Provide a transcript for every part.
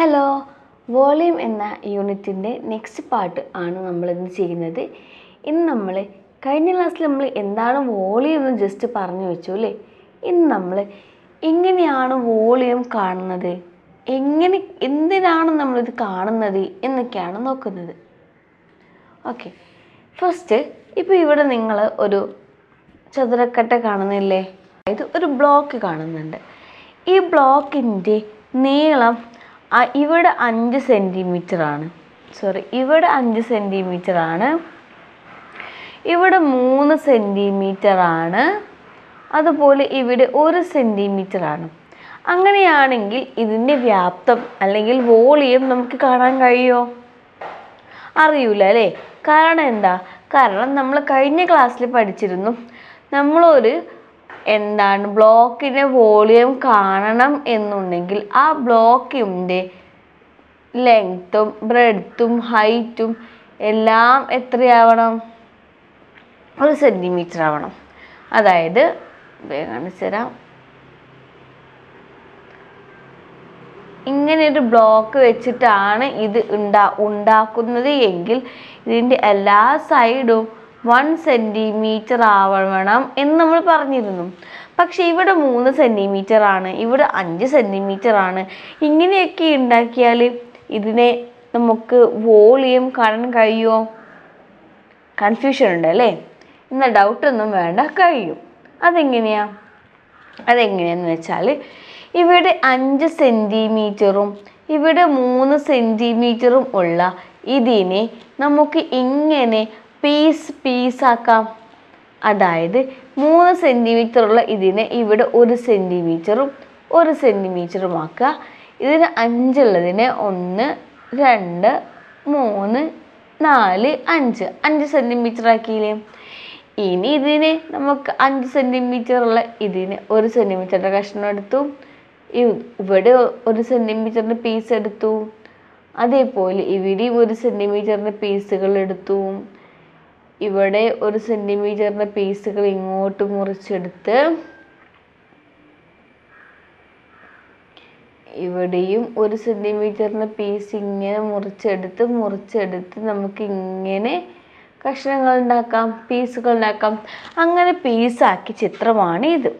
Hello volume എന്ന യൂണിറ്റിന്റെ next part ആണ് നമ്മൾ ഇന്ന് ചെയ്യുന്നത്. ഇന്ന് നമ്മൾ കഴിഞ്ഞ ക്ലാസ്സിൽ നമ്മൾ എന്താണ് വോളിയം എന്ന് ജസ്റ്റ് പറഞ്ഞു വെച്ചു അല്ലേ? ഇന്ന് നമ്മൾ എങ്ങനെയാണ് വോളിയം കാണുന്നത്? എങ്ങനെ എന്തിനാണ് നമ്മളിത് കാണുന്നത് എന്നൊക്കെയാണ് നോക്കുന്നത്. ഓക്കെ ഫസ്റ്റ് ഇപ്പോൾ ഇവിടെ നിങ്ങൾ ഒരു ചതുരക്കട്ട കാണുന്നില്ലേ? അതായത് ഒരു ബ്ലോക്ക് കാണുന്നുണ്ട്. ഈ ബ്ലോക്കിന്റെ നീളം ഇവിടെ അഞ്ച് ആണ്. സോറി ഇവിടെ അഞ്ച് ആണ്. ഇവിടെ മൂന്ന് ആണ്. അതുപോലെ ഇവിടെ ഒരു ആണ്. അങ്ങനെയാണെങ്കിൽ ഇതിന്റെ വ്യാപ്തം അല്ലെങ്കിൽ വോളിയം നമുക്ക് കാണാൻ കഴിയുമോ അറിയൂല അല്ലേ? കാരണം എന്താ? കാരണം നമ്മൾ കഴിഞ്ഞ ക്ലാസ്സിൽ പഠിച്ചിരുന്നു. നമ്മളൊരു എന്താണ് ബ്ലോക്കിന്റെ വോളിയം കാണണം എന്നുണ്ടെങ്കിൽ ആ ബ്ലോക്കിന്റെ ലെങ്ത്തും ബ്രെഡ്ത്തും ഹൈറ്റും എല്ലാം എത്രയാവണം? ഒരു സെന്റിമീറ്റർ ആവണം. അതായത് കാണിച്ചു തരാം. ഇങ്ങനെ ഒരു ബ്ലോക്ക് വെച്ചിട്ടാണ് ഇത് ഉണ്ടാ ഉണ്ടാക്കുന്നത് എങ്കിൽ ഇതിന്റെ എല്ലാ സൈഡും വൺ സെന്റിമീറ്റർ ആവണം എന്ന് നമ്മൾ പറഞ്ഞിരുന്നു. പക്ഷെ ഇവിടെ മൂന്ന് സെന്റിമീറ്റർ ആണ് ഇവിടെ അഞ്ച് സെന്റിമീറ്റർ ആണ്. ഇങ്ങനെയൊക്കെ ഉണ്ടാക്കിയാൽ ഇതിനെ നമുക്ക് വോളിയം കാണാൻ കഴിയുമോ? കൺഫ്യൂഷൻ ഉണ്ട് അല്ലേ എന്ന ഡൗട്ടൊന്നും വേണ്ട കഴിയും. അതെങ്ങനെയാ? അതെങ്ങനെയാന്ന് വെച്ചാൽ ഇവിടെ അഞ്ച് സെന്റിമീറ്ററും ഇവിടെ മൂന്ന് സെന്റിമീറ്ററും ഉള്ള ഇതിനെ നമുക്ക് ഇങ്ങനെ പീസ് പീസാക്കാം അതായത് മൂന്ന് സെന്റിമീറ്റർ ഉള്ള ഇതിനെ ഇവിടെ ഒരു സെന്റിമീറ്ററും ഒരു സെന്റിമീറ്ററും ആക്കുക. ഇതിന് അഞ്ചുള്ളതിനെ ഒന്ന് രണ്ട് മൂന്ന് നാല് അഞ്ച്. അഞ്ച് സെന്റിമീറ്റർ ആക്കിയില്ലേ? ഇനി ഇതിന് നമുക്ക് അഞ്ച് സെന്റിമീറ്റർ ഉള്ള ഇതിന് ഒരു സെന്റിമീറ്ററിന്റെ കഷ്ണം എടുത്തു. ഇവിടെ ഒരു സെന്റിമീറ്ററിന്റെ പീസ് എടുത്തു. അതേപോലെ ഇവിടെയും ഒരു സെന്റിമീറ്ററിന്റെ പീസുകൾ എടുത്തു. ഇവിടെ ഒരു സെന്റിമീറ്ററിന്റെ പീസുകൾ ഇങ്ങോട്ട് മുറിച്ചെടുത്ത് ഇവിടെയും ഒരു സെന്റിമീറ്ററിന്റെ പീസ് ഇങ്ങനെ മുറിച്ചെടുത്ത് മുറിച്ചെടുത്ത് നമുക്ക് ഇങ്ങനെ കഷ്ണങ്ങൾ ഉണ്ടാക്കാം പീസുകൾ ഉണ്ടാക്കാം. അങ്ങനെ പീസാക്കി ചിത്രമാണ് ഇത്.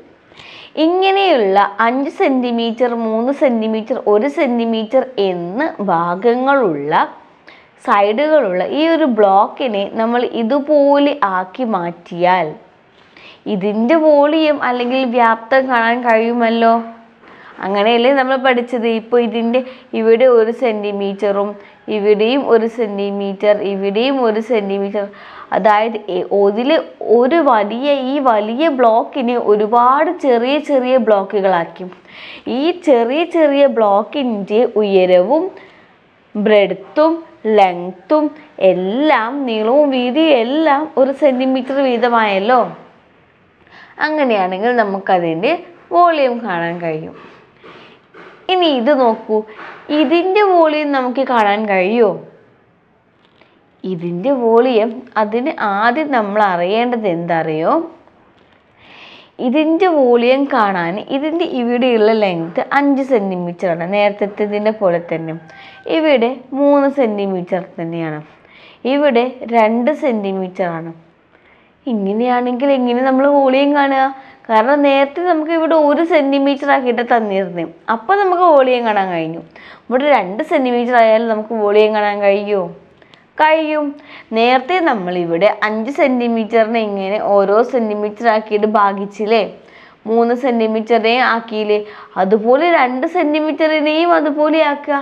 ഇങ്ങനെയുള്ള അഞ്ച് സെന്റിമീറ്റർ മൂന്ന് സെന്റിമീറ്റർ ഒരു സെന്റിമീറ്റർ എന്ന് ഭാഗങ്ങളുള്ള സൈഡുകളുള്ള ഈ ഒരു ബ്ലോക്കിനെ നമ്മൾ ഇതുപോലെ ആക്കി മാറ്റിയാൽ ഇതിന്റെ വോളിയം അല്ലെങ്കിൽ വ്യാപ്തം കാണാൻ കഴിയുമല്ലോ? അങ്ങനെയല്ലേ നമ്മൾ പഠിച്ചത്. ഇപ്പോൾ ഇതിന്റെ ഇവിടെ ഒരു സെന്റിമീറ്ററും ഇവിടെയും ഒരു സെന്റിമീറ്റർ ഇവിടെയും ഒരു സെന്റിമീറ്റർ അതായത് അതിൽ ഒരു വലിയ ഈ വലിയ ബ്ലോക്കിനെ ഒരുപാട് ചെറിയ ചെറിയ ബ്ലോക്കുകളാക്കി. ഈ ചെറിയ ചെറിയ ബ്ലോക്കിന്റെ ഉയരവും ബ്രെഡ്ത്തും ലെങ്ത്തും എല്ലാം നീളവും വീതിയും എല്ലാം ഒരു സെന്റിമീറ്റർ വീതമായല്ലോ? അങ്ങനെയാണെങ്കിൽ നമുക്കതിന്റെ വോളിയം കാണാൻ കഴിയും. ഇനി ഇത് നോക്കൂ. ഇതിന്റെ വോളിയം നമുക്ക് കാണാൻ കഴിയുമോ ഇതിന്റെ വോളിയം അതിന് ആദ്യം നമ്മൾ അറിയേണ്ടത് എന്തറിയോ? ഇതിന്റെ വോളിയം കാണാൻ ഇതിന്റെ ഇവിടെയുള്ള ലെങ്ത് അഞ്ച് സെന്റിമീറ്റർ ആണ്. നേരത്തെ പോലെ തന്നെ. ഇവിടെ മൂന്ന് സെന്റിമീറ്റർ തന്നെയാണ്. ഇവിടെ രണ്ട് സെന്റിമീറ്റർ ആണ്. ഇങ്ങനെയാണെങ്കിൽ എങ്ങനെ നമ്മൾ വോളിയം കാണുക? കാരണം നേരത്തെ നമുക്ക് ഇവിടെ ഒരു സെന്റിമീറ്റർ ആക്കിയിട്ട് തന്നിരുന്നേ. അപ്പോൾ നമുക്ക് വോളിയം കാണാൻ കഴിഞ്ഞു. ഇവിടെ രണ്ട് സെന്റിമീറ്റർ ആയാലും നമുക്ക് വോളിയം കാണാൻ കഴിയുമോ? കഴിയും. നേരത്തെ നമ്മൾ ഇവിടെ അഞ്ച് സെന്റിമീറ്ററിനെ ഇങ്ങനെ ഓരോ സെന്റിമീറ്റർ ആക്കിയിട്ട് ഭാഗിച്ചില്ലേ? മൂന്ന് സെന്റിമീറ്ററിനെ ആക്കിയില്ലേ? അതുപോലെ രണ്ട് സെന്റിമീറ്ററിനെയും അതുപോലെ ആക്കുക.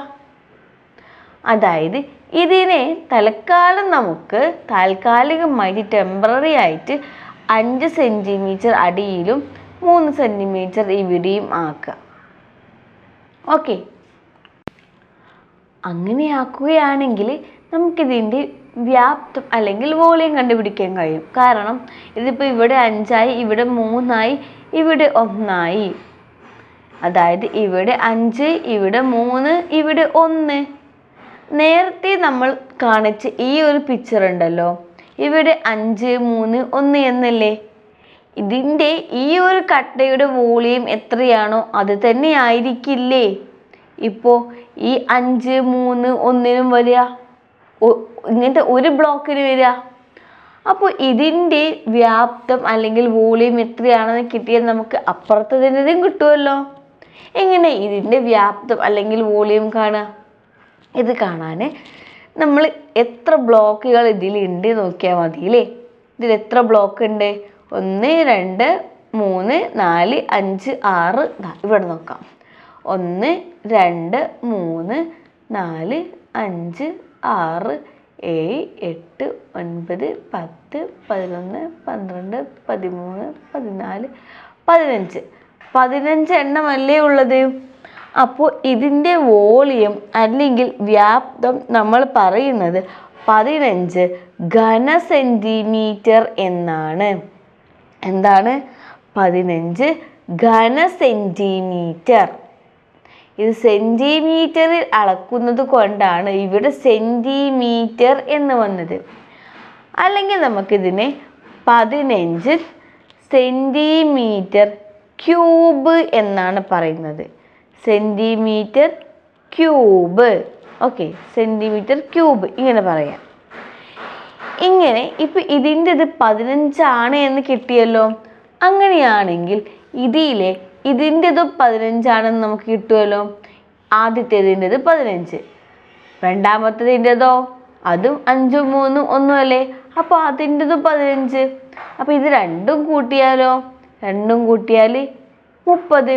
അതായത് ഇതിനെ തൽക്കാലം നമുക്ക് താൽക്കാലികമായിട്ട് ടെമ്പററി ആയിട്ട് അഞ്ച് സെന്റിമീറ്റർ അടിയിലും മൂന്ന് സെന്റിമീറ്റർ ഇവിടെയും ആക്കുക. ഓക്കെ അങ്ങനെ ആക്കുകയാണെങ്കിൽ നമുക്കിതിന്റെ വ്യാപ്തം അല്ലെങ്കിൽ വോളിയം കണ്ടുപിടിക്കാൻ കഴിയും. കാരണം ഇതിപ്പോൾ ഇവിടെ അഞ്ചായി ഇവിടെ മൂന്നായി ഇവിടെ ഒന്നായി. അതായത് ഇവിടെ അഞ്ച് ഇവിടെ മൂന്ന് ഇവിടെ ഒന്ന്. നേരത്തെ നമ്മൾ കാണിച്ച ഈ ഒരു പിക്ചർ ഉണ്ടല്ലോ. ഇവിടെ അഞ്ച് മൂന്ന് ഒന്ന് എന്നല്ലേ? ഇതിന്റെ ഈ ഒരു കട്ടയുടെ വോളിയം എത്രയാണോ അത് തന്നെ ആയിരിക്കില്ലേ? ഇപ്പോൾ ഈ അഞ്ച് മൂന്ന് ഒന്നിനും വരിക. ഇങ്ങനത്തെ ഒരു ബ്ലോക്കിന് വരിക. അപ്പോൾ ഇതിന്റെ വ്യാപ്തം അല്ലെങ്കിൽ വോളിയം എത്രയാണെന്ന് കിട്ടിയാൽ നമുക്ക് അപ്പുറത്തതിന്റെതും കിട്ടുമല്ലോ എങ്ങനെ ഇതിന്റെ വ്യാപ്തം അല്ലെങ്കിൽ വോളിയം കാണുക? ഇത് കാണാൻ നമ്മൾ എത്ര ബ്ലോക്കുകൾ ഇതിലുണ്ട് നോക്കിയാൽ മതി അല്ലേ? ഇതിൽ എത്ര ബ്ലോക്ക് ഉണ്ട്? ഒന്ന് രണ്ട് മൂന്ന് നാല് അഞ്ച് ആറ് ഇവിടെ നോക്കാം. ഒന്ന് രണ്ട് മൂന്ന് നാല് അഞ്ച് ആറ് ഏഴ് എട്ട് ഒൻപത് പത്ത് പതിനൊന്ന് പന്ത്രണ്ട് പതിമൂന്ന് പതിനാല് പതിനഞ്ച്. പതിനഞ്ച് എണ്ണമല്ലേ ഉള്ളത്? അപ്പോൾ ഇതിന്റെ വോളിയം അല്ലെങ്കിൽ വ്യാപ്തം നമ്മൾ പറയുന്നത് പതിനഞ്ച് ഘന സെന്റിമീറ്റർ എന്നാണ്. എന്താണ്? പതിനഞ്ച് ഘന സെന്റിമീറ്റർ. ഇത് സെന്റിമീറ്ററിൽ അളക്കുന്നത് കൊണ്ടാണ് ഇവിടെ സെന്റിമീറ്റർ എന്ന് വന്നത്. അല്ലെങ്കിൽ നമുക്കിതിനെ പതിനഞ്ച് സെന്റിമീറ്റർ ക്യൂബ് എന്നാണ് പറയുന്നത്. Centimetre cube okay centimetre cube ഇങ്ങനെ പറയാം. ഇങ്ങനെ ഇപ്പം ഇതിന്റെ ഇത് പതിനഞ്ചാണ് എന്ന് കിട്ടിയല്ലോ. അങ്ങനെയാണെങ്കിൽ ഇതിലെ ഇതിന്റെത് പതിനഞ്ചാണെന്ന് നമുക്ക് കിട്ടുമല്ലോ ആദ്യത്തേതിന്റെത് പതിനഞ്ച്. രണ്ടാമത്തേതിന്റെതോ? അതും അഞ്ചും മൂന്നും ഒന്നുമല്ലേ അപ്പോൾ അതിന്റെതും പതിനഞ്ച്. അപ്പോൾ ഇത് രണ്ടും കൂട്ടിയാലോ? രണ്ടും കൂട്ടിയാൽ മുപ്പത്.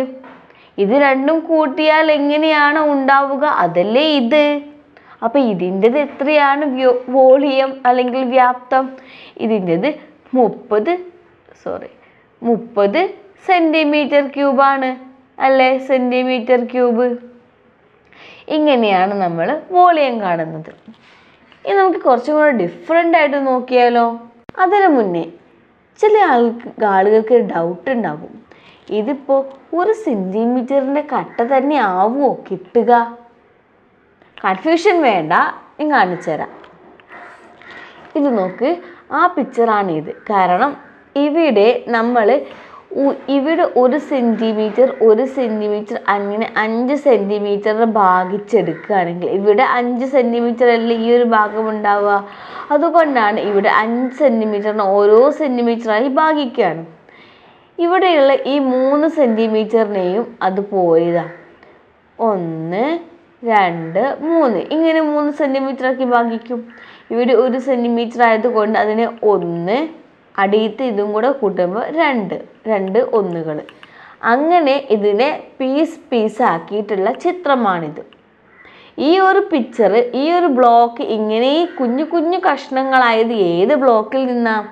ഇത് രണ്ടും കൂട്ടിയാൽ എങ്ങനെയാണ് ഉണ്ടാവുക? അതല്ലേ ഇത്. അപ്പോൾ ഇതിന്റെത് എത്രയാണ് വോളിയം അല്ലെങ്കിൽ വ്യാപ്തം? ഇതിന്റെത് മുപ്പത് സോറി മുപ്പത് സെന്റിമീറ്റർ ക്യൂബാണ് അല്ലേ? Centimetre cube. ഇങ്ങനെയാണ് നമ്മൾ വോളിയം കാണുന്നത്. ഇനി നമുക്ക് കുറച്ചും കൂടെ ഡിഫറെന്റ് ആയിട്ട് നോക്കിയാലോ? അതിനു മുന്നേ ചില ആൾക്ക് ആളുകൾക്ക് ഡൗട്ട് ഉണ്ടാകും ഇതിപ്പോൾ ഒരു സെന്റിമീറ്ററിന്റെ കട്ട തന്നെ ആവുമോ കിട്ടുക? കൺഫ്യൂഷൻ വേണ്ട ഞാൻ കാണിച്ചു തരാം. ഇത് നോക്ക് ആ പിക്ചറാണ് ഇത് കാരണം ഇവിടെ നമ്മൾ ഇവിടെ ഒരു സെന്റിമീറ്റർ ഒരു സെന്റിമീറ്റർ അങ്ങനെ അഞ്ച് സെന്റിമീറ്റർ ഭാഗിച്ചെടുക്കുകയാണെങ്കിൽ ഇവിടെ അഞ്ച് സെന്റിമീറ്റർ അല്ലേ ഈ ഒരു ഭാഗം ഉണ്ടാവുക? അതുകൊണ്ടാണ് ഇവിടെ അഞ്ച് സെന്റിമീറ്ററിന് ഓരോ സെന്റിമീറ്ററായി ഭാഗിക്കുകയാണ്. ഇവിടെയുള്ള ഈ മൂന്ന് സെന്റിമീറ്ററിനെയും അത് പോയതാണ് ഒന്ന് രണ്ട് മൂന്ന്. ഇങ്ങനെ മൂന്ന് സെന്റിമീറ്റർ ആക്കി ഭാഗിക്കും. ഇവിടെ ഒരു സെന്റിമീറ്റർ ആയതുകൊണ്ട് അതിനെ ഒന്ന് അടിയത്ത് ഇതും കൂടെ കൂട്ടുമ്പോൾ രണ്ട് രണ്ട് ഒന്നുകൾ. അങ്ങനെ ഇതിനെ പീസ് പീസ് ആക്കിയിട്ടുള്ള ചിത്രമാണിത്. ഈ ഒരു പിക്ചർ ഈ ഒരു ബ്ലോക്ക് ഇങ്ങനെ കുഞ്ഞു കുഞ്ഞു കഷ്ണങ്ങളായത് ഏത് ബ്ലോക്കിൽ നിന്നാണ്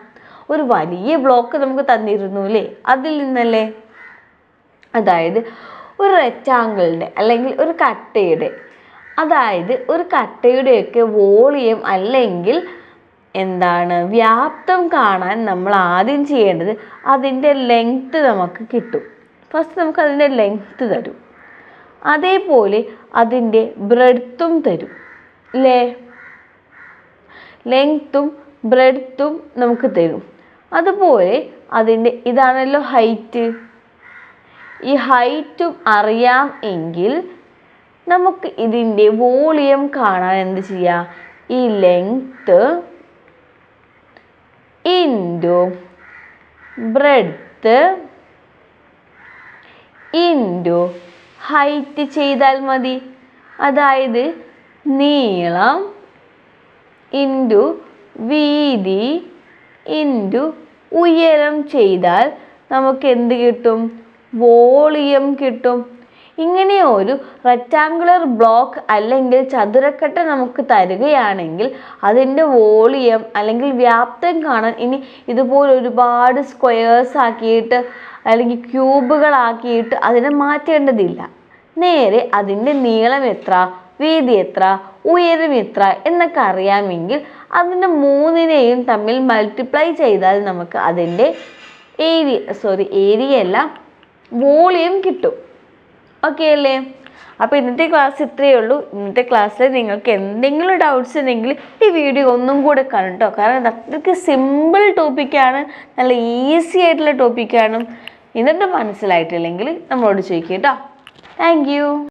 ഒരു വലിയ ബ്ലോക്ക് നമുക്ക് തന്നിരുന്നു അല്ലേ? അതിൽ നിന്നല്ലേ? അതായത് ഒരു റെക്റ്റാങ്കിളിന്റെ അല്ലെങ്കിൽ ഒരു കട്ടയുടെ. അതായത് ഒരു കട്ടയുടെയൊക്കെ വോളിയം അല്ലെങ്കിൽ എന്താണ് വ്യാപ്തം കാണാൻ നമ്മൾ ആദ്യം ചെയ്യേണ്ടത് അതിന്റെ ലെങ്ത്ത് നമുക്ക് കിട്ടും. ഫസ്റ്റ് നമുക്ക് അതിന്റെ ലെങ്ത്ത് തരും. അതേപോലെ അതിന്റെ ബ്രെഡ്ത്തും തരും. അല്ലേ ലെങ്ത്തും ബ്രെഡ്ത്തും നമുക്ക് തരും. അതുപോലെ അതിന്റെ ഇതാണല്ലോ ഹൈറ്റ് ഈ ഹൈറ്റും അറിയാം എങ്കിൽ നമുക്ക് ഇതിന്റെ വോളിയം കാണാൻ എന്ത് ചെയ്യാം? ഈ length into breadth into height ചെയ്താൽ മതി. അതായത് നീളം ഇന്റു വീതി ഇന്റു ഉയരം ചെയ്താൽ നമുക്ക് എന്ത് കിട്ടും? വോളിയം കിട്ടും. ഇങ്ങനെ ഒരു റെക്റ്റാങ്കുലർ ബ്ലോക്ക് അല്ലെങ്കിൽ ചതുരക്കട്ട നമുക്ക് തരികയാണെങ്കിൽ അതിന്റെ വോളിയം അല്ലെങ്കിൽ വ്യാപ്തം കാണാൻ ഇനി ഇതുപോലെ ഒരുപാട് സ്ക്വയേഴ്സ് ആക്കിയിട്ട് അല്ലെങ്കിൽ ക്യൂബുകളാക്കിയിട്ട് അതിനെ മാറ്റേണ്ടതില്ല. നേരെ അതിന്റെ നീളം എത്ര വീതി എത്ര ഉയരം എത്ര എന്നൊക്കെ അറിയാമെങ്കിൽ അതിന്റെ മൂന്നിനെയും തമ്മിൽ മൾട്ടിപ്ലൈ ചെയ്താൽ നമുക്ക് അതിന്റെ ഏരിയ സോറി ഏരിയ അല്ല വോളിയം കിട്ടും. ഓക്കെ അല്ലേ? അപ്പോൾ ഇന്നത്തെ ക്ലാസ് ഇത്രയേ ഉള്ളൂ. ഇന്നത്തെ ക്ലാസ്സിൽ നിങ്ങൾക്ക് എന്തെങ്കിലും ഡൗട്ട്സ് ഉണ്ടെങ്കിൽ ഈ വീഡിയോ ഒന്നും കൂടെ കണ്ടോ കാരണം അത്രയ്ക്ക് സിമ്പിൾ ടോപ്പിക്കാണ് നല്ല ഈസി ആയിട്ടുള്ള ടോപ്പിക്കാണ് എന്നിട്ട് മനസ്സിലായിട്ടില്ലെങ്കിൽ നമ്മളോട് ചോദിക്കുക കേട്ടോ താങ്ക്